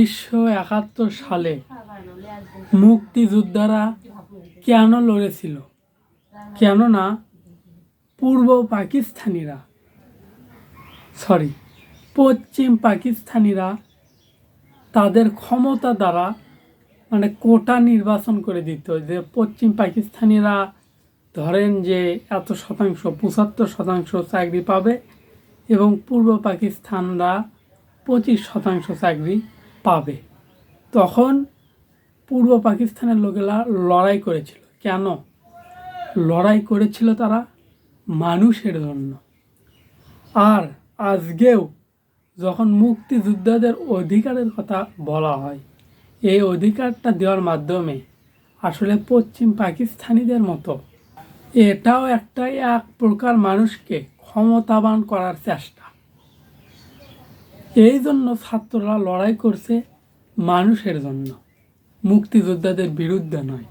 উনিশশো একাত্তর সালে মুক্তিযোদ্ধারা কেন লড়েছিল? কেননা পূর্ব পাকিস্তানিরা সরি পশ্চিম পাকিস্তানিরা তাদের ক্ষমতা দ্বারা মানে কোটা নির্বাচন করে দিত। যে পশ্চিম পাকিস্তানিরা ধরেন যে এত শতাংশ, পঁচাত্তর শতাংশ চাকরি পাবে এবং পূর্ব পাকিস্তানরা পঁচিশ শতাংশ চাকরি পাবে। তখন পূর্ব পাকিস্তানের লোকেরা লড়াই করেছিল। কেন? লড়াই করেছিল তারা মানুষের জন্য। আর আজকেও যখন মুক্তিযোদ্ধাদের অধিকারের কথা বলা হয়, এই অধিকারটা দেওয়ার মাধ্যমে আসলে পশ্চিম পাকিস্তানিদের মতো এটাও একটা এক প্রকার মানুষকে ক্ষমতাবান করার চেষ্টা। এই জন্য ছাত্ররা লড়াই করছে মানুষের জন্য। মুক্তিযোদ্ধাদের বিরুদ্ধে নয়।